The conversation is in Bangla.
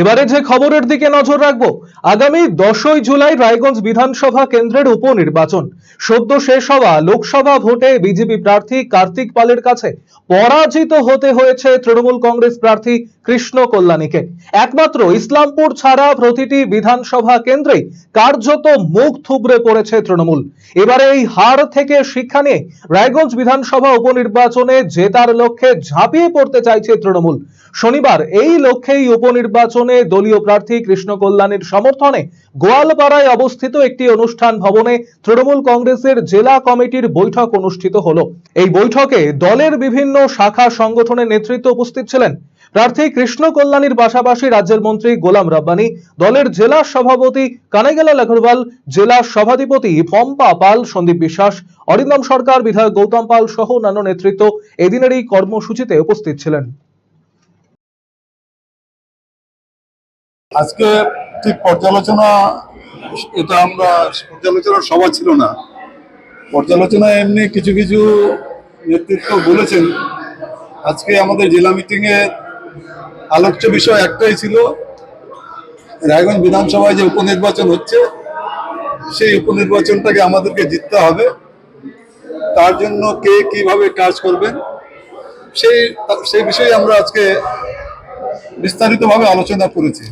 এবারে যে খবরের দিকে নজর রাখব, আগামী দশই জুলাই রায়গঞ্জ বিধানসভা কেন্দ্রের উপনির্বাচন। সদ্য শেষ হওয়া লোকসভা ভোটে বিজেপি প্রার্থী কার্তিক পালের কাছে পরাজিত হতে হয়েছে তৃণমূল কংগ্রেস প্রার্থী কৃষ্ণ কল্যাণীকে। একমাত্র ইসলামপুর ছাড়া প্রতিটি বিধানসভা কেন্দ্রেই কার্যত মুখ থুবড়ে পড়েছে তৃণমূল। এবারে এই হার থেকে শিক্ষা নিয়ে রায়গঞ্জ বিধানসভা উপনির্বাচনে জেতার লক্ষ্যে ঝাঁপিয়ে পড়তে চাইছে তৃণমূল। শনিবার এই লক্ষ্যেই উপনির্বাচনে দলীয় প্রার্থী কৃষ্ণ কল্যাণীর সমর্থনে গোয়ালপাড়ায় অবস্থিত একটি অনুষ্ঠান ভবনে তৃণমূল কংগ্রেসের জেলা কমিটির বৈঠক অনুষ্ঠিত হলো। এই বৈঠকে দলের বিভিন্ন শাখা সংগঠনের নেতৃত্ব উপস্থিত ছিলেন প্রার্থী কৃষ্ণ কল্যাণীর পাশাপাশি রাজ্যের মন্ত্রী গোলাম রাব্বানি, দলের জেলা সভাপতি কানাইগালাল আগরওয়াল জেলা সভাধিপতি পম্পা পাল, সন্দীপ বিশ্বাস, অরিন্দম সরকার, বিধায়ক গৌতম পাল সহ অন্যান্য নেতৃত্ব এদিনের এই কর্মসূচিতে উপস্থিত ছিলেন। আজকে ঠিক পর্যালোচনা এটা আমরা পর্যালোচনার সভা ছিল না। পর্যালোচনা এমনি কিছু কিছু নেতৃত্ব বলেছেন। আজকে আমাদের জেলা মিটিং এ আলোচ্য বিষয় একটাই ছিল রায়গঞ্জ বিধানসভায় যে উপনির্বাচন হচ্ছে সেই উপনির্বাচনটাকে আমাদেরকে জিততে হবে। তার জন্য কে কীভাবে কাজ করবেন সেই সেই বিষয়ে আমরা আজকে বিস্তারিতভাবে আলোচনা করেছি।